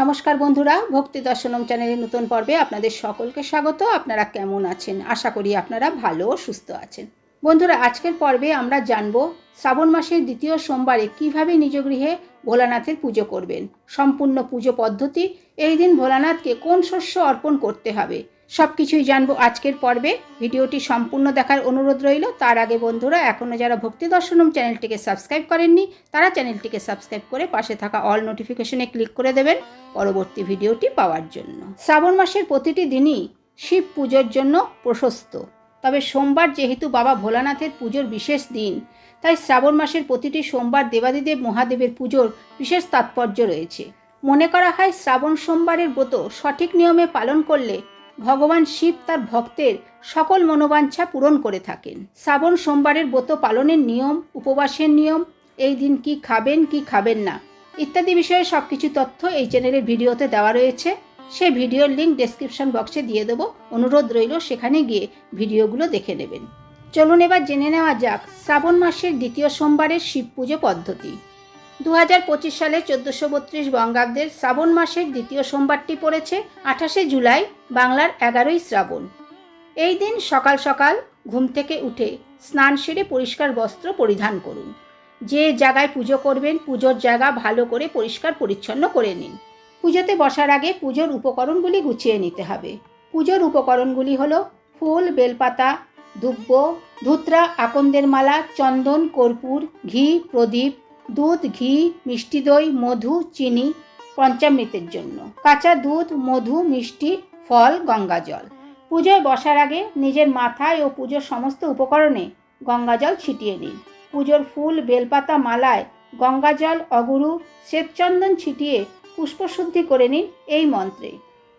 নমস্কার বন্ধুরা, ভক্তি দর্শনম চ্যানেলের নতুন পর্বে আপনাদের সকলকে স্বাগত। আপনারা কেমন আছেন? আশা করি আপনারা ভালো সুস্থ আছেন। বন্ধুরা, আজকের পর্বে আমরা জানব শ্রাবণ মাসের দ্বিতীয় সোমবারে কীভাবে নিজ গৃহে ভোলানাথের পুজো করবেন। সম্পূর্ণ পুজো পদ্ধতি, এই দিন ভোলানাথকে কোন শস্য অর্পণ করতে হবে? সব কিছুই জানব আজকের পর্বে। ভিডিওটি সম্পূর্ণ দেখার অনুরোধ রইল। তার আগে বন্ধুরা এখনও যারা ভক্তি দর্শনম চ্যানেলটিকে সাবস্ক্রাইব করেননি, তারা চ্যানেলটিকে সাবস্ক্রাইব করে পাশে থাকা অল নোটিফিকেশনে ক্লিক করে দেবেন পরবর্তী ভিডিওটি পাওয়ার জন্য। শ্রাবণ মাসের প্রতিটি দিনই শিব পুজোর জন্য প্রশস্ত। তবে সোমবার যেহেতু বাবা ভোলানাথের পুজোর বিশেষ দিন, তাই শ্রাবণ মাসের প্রতিটি সোমবার দেবাদিদেব মহাদেবের পুজোর বিশেষ তাৎপর্য রয়েছে। মনে করা হয় শ্রাবণ সোমবারের ব্রত সঠিক নিয়মে পালন করলে ভগবান শিব তার ভক্তের সকল মনোবাঞ্ছা পূরণ করে থাকেন। শ্রাবণ সোমবারের ব্রত পালনের নিয়ম, উপবাসের নিয়ম, এই দিন কি খাবেন কি খাবেন না, ইত্যাদি বিষয়ে সব কিছু তথ্য এই চ্যানেলের ভিডিওতে দেওয়া রয়েছে। সেই ভিডিওর লিঙ্ক ডেসক্রিপশন বক্সে দিয়ে দেবো। অনুরোধ রইল সেখানে গিয়ে ভিডিওগুলো দেখে নেবেন। চলুন এবার জেনে নেওয়া যাক শ্রাবণ মাসের দ্বিতীয় সোমবারের শিব পুজো পদ্ধতি। দু হাজার পঁচিশ সালে চোদ্দোশো বত্রিশ বঙ্গাব্দের শ্রাবণ মাসের দ্বিতীয় সোমবারটি পড়েছে আঠাশে জুলাই, বাংলার এগারোই শ্রাবণ। এই দিন সকাল সকাল ঘুম থেকে উঠে স্নান সেরে পরিষ্কার বস্ত্র পরিধান করুন। যে জায়গায় পুজো করবেন, পুজোর জায়গা ভালো করে পরিষ্কার পরিচ্ছন্ন করে নিন। পুজোতে বসার আগে পুজোর উপকরণগুলি গুছিয়ে নিতে হবে। পুজোর উপকরণগুলি হল ফুল, বেলপাতা, দুব্ব, ধুত্রা, আকন্দের মালা, চন্দন, কর্পূর, ঘি, প্রদীপ দুধ, ঘি, মিষ্টি দই, মধু, চিনি, পঞ্চামৃতের জন্য। কাঁচা দুধ, মধু, মিষ্টি, ফল, গঙ্গা জল। পুজোয় বসার আগে নিজের মাথায় ও পুজোর সমস্ত উপকরণে গঙ্গা জল ছিটিয়ে নিন। পুজোর ফুল, বেলপাতা, মালায় গঙ্গা জল, অগুরু, শ্বেতচন্দন ছিটিয়ে পুষ্পশুদ্ধি করে নিন এই মন্ত্রে।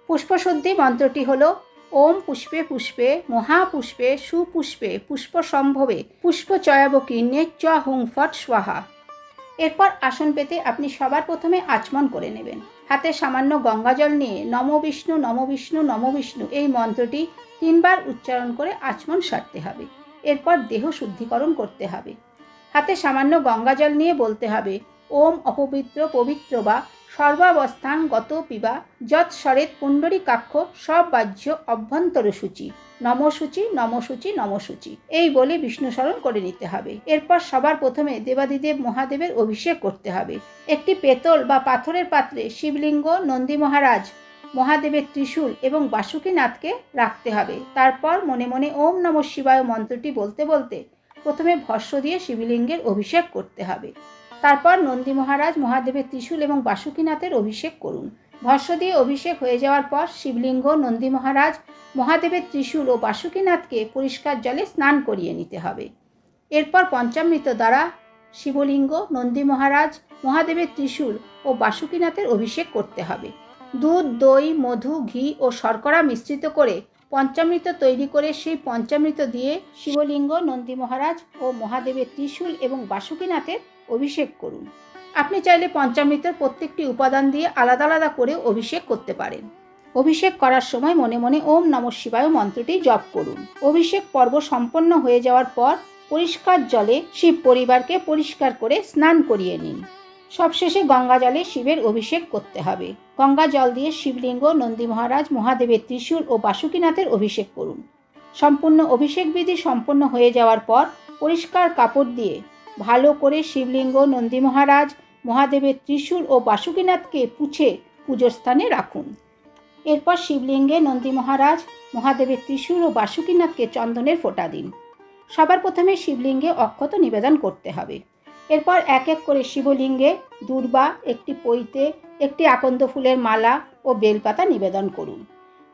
পুষ্পশুদ্ধি মন্ত্রটি হল, ওম পুষ্পে পুষ্পে মহাপুষ্পে সুপুষ্পে পুষ্প সম্ভবে পুষ্পচয়াবকীর্ণে চ হুং ফট স্বাহা। এরপর আসন পেতে আপনি সবার প্রথমে আচমন করে নেবেন। হাতে সামান্য গঙ্গাজল নিয়ে নম বিষ্ণু নম বিষ্ণু নম বিষ্ণু এই মন্ত্রটি তিনবার উচ্চারণ করে আচমন সারতে হবে। এরপর দেহ শুদ্ধিকরণ করতে হবে। হাতে সামান্য গঙ্গাজল নিয়ে বলতে হবে, ওম অপবিত্র পবিত্র বা সর্বাবস্থান গত পিবা, যৎ স্বরেত পুণ্ডরী কাক্ষ, সব বাহ্য অভ্যন্তর সূচি। নমসূচি নমসূচি নমসূচি। এই বলে বিষ্ণু স্মরণ করে নিতে হবে। এরপর সবার প্রথমে দেবাদিদেব মহাদেবের অভিষেক করতে হবে। একটি পেতল বা পাথরের পাত্রে শিবলিঙ্গ, নন্দী মহারাজ, মহাদেবের ত্রিশূল এবং বাসুকীনাথকে রাখতে হবে। তারপর মনে মনে ওম নম শিবায় মন্ত্রটি বলতে বলতে প্রথমে ভস্য দিয়ে শিবলিঙ্গের অভিষেক করতে হবে। তারপর নন্দী মহারাজ, মহাদেবের ত্রিশূল এবং বাসুকীনাথের অভিষেক করুন। ভস্য দিয়ে অভিষেক হয়ে যাওয়ার পর শিবলিঙ্গ, নন্দী মহারাজ, মহাদেবের ত্রিশূল ও বাসুকীনাথকে পরিষ্কার জলে স্নান করিয়ে নিতে হবে। এরপর পঞ্চামৃত দ্বারা শিবলিঙ্গ, নন্দী মহারাজ, মহাদেবের ত্রিশূল ও বাসুকীনাথের অভিষেক করতে হবে। দুধ, দই, মধু, ঘি ও শর্করা মিশ্রিত করে পঞ্চামৃত তৈরি করে সেই পঞ্চামৃত দিয়ে শিবলিঙ্গ, নন্দী মহারাজ ও মহাদেবের ত্রিশূল এবং বাসুকীনাথের অভিষেক করুন। আপনি চাইলে পঞ্চামৃতের প্রত্যেকটি উপাদান দিয়ে আলাদা আলাদা করে অভিষেক করতে পারেন। অভিষেক করার সময় মনে মনে ওম নম শিবায় মন্ত্রটি জপ করুন। অভিষেক পর্ব সম্পন্ন হয়ে যাওয়ার পর পরিষ্কার জলে শিব পরিবারকে পরিষ্কার করে স্নান করিয়ে নিন। সবশেষে গঙ্গা জলে শিবের অভিষেক করতে হবে। গঙ্গা জল দিয়ে শিবলিঙ্গ, নন্দী মহারাজ, মহাদেবের ত্রিশূল ও বাসুকীনাথের অভিষেক করুন। সম্পূর্ণ অভিষেক বিধি সম্পন্ন হয়ে যাওয়ার পর পরিষ্কার কাপড় দিয়ে ভালো করে শিবলিঙ্গ, নন্দী মহারাজ, মহাদেবের ত্রিশূল ও বাসুকীনাথকে পুছে পুজোর স্থানে রাখুন। এরপর শিবলিঙ্গে নন্দী মহারাজ, মহাদেবের ত্রিশূল ও বাসুকীনাথকে চন্দনের ফোঁটা দিন। সবার প্রথমে শিবলিঙ্গে অক্ষত নিবেদন করতে হবে। এরপর এক এক করে শিবলিঙ্গে দুর্বা, একটি পৈতে, একটি আকন্দ ফুলের মালা ও বেলপাতা নিবেদন করুন।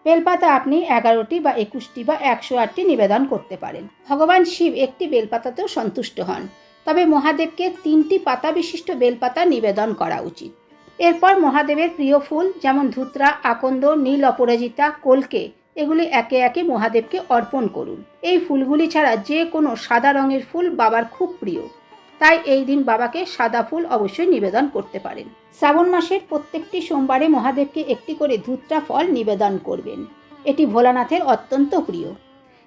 বেলপাতা আপনি এগারোটি বা একুশটি বা একশো আটটি নিবেদন করতে পারেন। ভগবান শিব একটি বেলপাতাতেও সন্তুষ্ট হন। তবে মহাদেবকে তিনটি পাতা বিশিষ্ট বেলপাতা নিবেদন করা উচিত। এরপর মহাদেবের প্রিয় ফুল, যেমন ধুতরা, আকন্দ, নীল অপরাজিতা, কলকে, এগুলি একে একে মহাদেবকে অর্পণ করুন। এই ফুলগুলি ছাড়া যে কোনো সাদা রঙের ফুল বাবার খুব প্রিয়। তাই এই দিন বাবাকে সাদা ফুল অবশ্যই নিবেদন করতে পারেন। শ্রাবণ মাসের প্রত্যেকটি সোমবারে মহাদেবকে একটি করে ধুতরা ফল নিবেদন করবেন। এটি ভোলানাথের অত্যন্ত প্রিয়।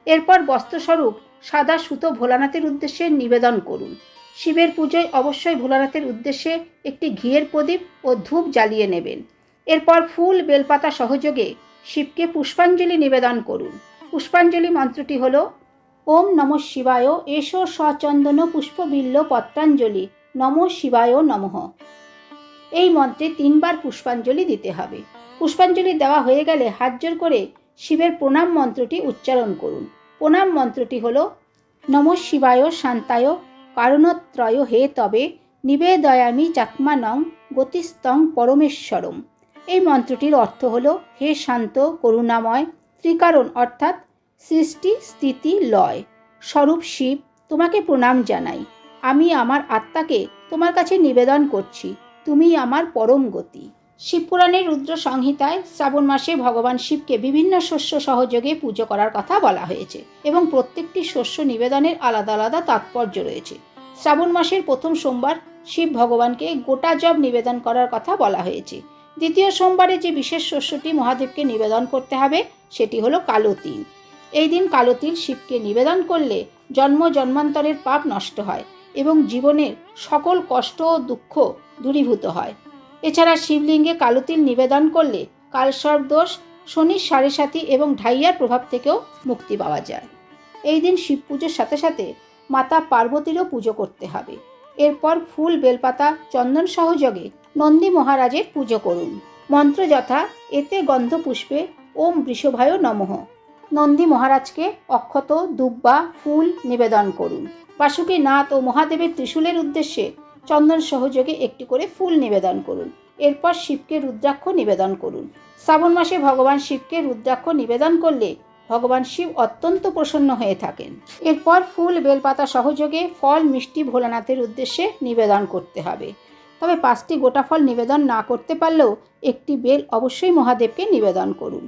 এরপর বস্ত্রস্বরূপ সাদা সুতো ভোলানাথের উদ্দেশ্যে নিবেদন করুন। শিবের পুজোয় অবশ্যই ভোলানাথের উদ্দেশ্যে একটি ঘিয়ের প্রদীপ ও ধূপ জ্বালিয়ে নেবেন। এরপর ফুল, বেলপাতা সহযোগে শিবকে পুষ্পাঞ্জলি নিবেদন করুন। পুষ্পাঞ্জলি মন্ত্রটি হল, ওম নম শিবায়, এসো সচন্দন পুষ্পবিল্ল পত্রাঞ্জলি নম শিবায় নমঃ। এই মন্ত্রে তিনবার পুষ্পাঞ্জলি দিতে হবে। পুষ্পাঞ্জলি দেওয়া হয়ে গেলে হাত জোর করে শিবের প্রণাম মন্ত্রটি উচ্চারণ করুন। প্রণাম মন্ত্রটি হল, নম শিবায় শান্তায়, কারণত্রয় হে তবে, নিবেদয়ামি চাকমানং গতিস্তং পরমেশ্বরম এই মন্ত্রটির অর্থ হল, হে শান্ত, করুণাময়, ত্রিকারণ অর্থাৎ সৃষ্টি, স্থিতি, লয়। স্বরূপ শিব, তোমাকে প্রণাম জানাই। আমি আমার আত্মাকে তোমার কাছে নিবেদন করছি। তুমি আমার পরম গতি। শিবপুরাণের রুদ্র সংহিতায় শ্রাবণ মাসে ভগবান শিবকে বিভিন্ন শস্য সহযোগে পুজো করার কথা বলা হয়েছে এবং প্রত্যেকটি শস্য নিবেদনের আলাদা আলাদা তাৎপর্য রয়েছে। শ্রাবণ মাসের প্রথম সোমবার শিব ভগবানকে গোটা জব নিবেদন করার কথা বলা হয়েছে। দ্বিতীয় সোমবারে যে বিশেষ শস্যটি মহাদেবকে নিবেদন করতে হবে, সেটি হলো কালো তিল। এই দিন কালো তিল শিবকে নিবেদন করলে জন্ম জন্মান্তরের পাপ নষ্ট হয় এবং জীবনের সকল কষ্ট ও দুঃখ দূরীভূত হয়। এছাড়া শিবলিঙ্গে কালো তিল নিবেদন করলে কালসর্প দোষ, শনির সাড়ে সাথী এবং ঢাইয়ার প্রভাব থেকেও মুক্তি পাওয়া যায়। এই দিন শিব পুজোর সাথে সাথে মাতা পার্বতীরও পুজো করতে হবে। এরপর ফুল, বেলপাতা, চন্দন সহযোগে নন্দী মহারাজের পুজো করুন। মন্ত্র যথা, এতে গন্ধ পুষ্পে ওম বৃষভায় নমঃ। নন্দী মহারাজকে অক্ষত, দুব্বা, ফুল নিবেদন করুন। বাসুকী নাথ ও মহাদেবের ত্রিশূলের উদ্দেশ্যে চন্দন সহযোগে একটি করে ফুল নিবেদন করুন। এরপর শিবকে রুদ্রাক্ষ নিবেদন করুন। শ্রাবণ মাসে ভগবান শিবকে রুদ্রাক্ষ নিবেদন করলে ভগবান শিব অত্যন্ত প্রসন্ন হয়ে থাকেন। এরপর ফুল বেলপাতা সহযোগে ফল, মিষ্টি ভোলানাথের উদ্দেশ্যে নিবেদন করতে হবে। তবে পাঁচটি গোটা ফল নিবেদন না করতে পারলেও একটি বেল অবশ্যই মহাদেবকে নিবেদন করুন।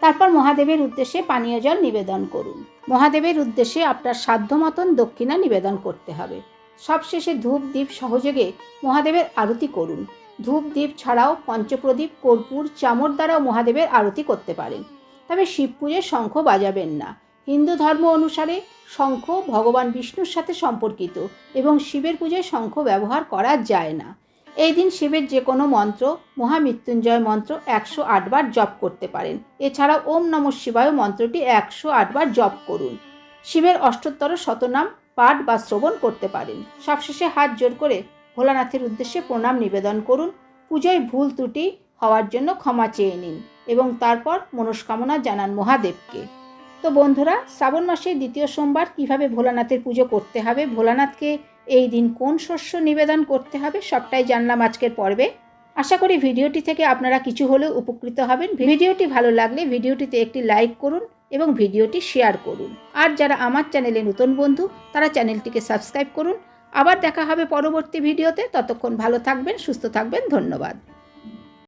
তারপর মহাদেবের উদ্দেশ্যে পানীয় জল নিবেদন করুন। মহাদেবের উদ্দেশ্যে আপনার সাধ্য মতন দক্ষিণা নিবেদন করতে হবে। সবশেষে ধূপ দ্বীপ সহযোগে মহাদেবের আরতি করুন। ধূপ দ্বীপ ছাড়াও পঞ্চপ্রদীপ, কর্পূর, চামর দ্বারাও মহাদেবের আরতি করতে পারেন। তবে শিব পুজোয় শঙ্খ বাজাবেন না। হিন্দু ধর্ম অনুসারে শঙ্খ ভগবান বিষ্ণুর সাথে সম্পর্কিত এবং শিবের পুজোয় শঙ্খ ব্যবহার করা যায় না। এই দিন শিবের যে কোনো মন্ত্র, মহামৃত্যুঞ্জয় মন্ত্র একশো আটবার জপ করতে পারেন। এছাড়াও ওম নম শিবায় মন্ত্রটি একশো আটবার জপ করুন। শিবের অষ্টোত্তর শতনাম পাঠ বা শ্রবণ করতে পারেন। সবশেষে হাত জোর করে ভোলানাথের উদ্দেশ্যে প্রণাম নিবেদন করুন। পুজোয় ভুল ত্রুটি হওয়ার জন্য ক্ষমা চেয়ে নিন এবং তারপর মনস্কামনা জানান মহাদেবকে। তো বন্ধুরা, শ্রাবণ মাসের দ্বিতীয় সোমবার কীভাবে ভোলানাথের পুজো করতে হবে, ভোলানাথকে এই দিন কোন শস্য নিবেদন করতে হবে সবটাই জানলাম আজকের পর্বে। আশা করি ভিডিওটি থেকে আপনারা কিছু হলেও উপকৃত হবেন। ভিডিওটি ভালো লাগলে ভিডিওটিতে একটি লাইক করুন এবং ভিডিওটি শেয়ার করুন। আর যারা আমার চ্যানেলে নতুন বন্ধু, তারা চ্যানেলটিকে সাবস্ক্রাইব করুন। আবার দেখা হবে পরবর্তী ভিডিওতে। ততক্ষণ ভালো থাকবেন, সুস্থ থাকবেন। ধন্যবাদ।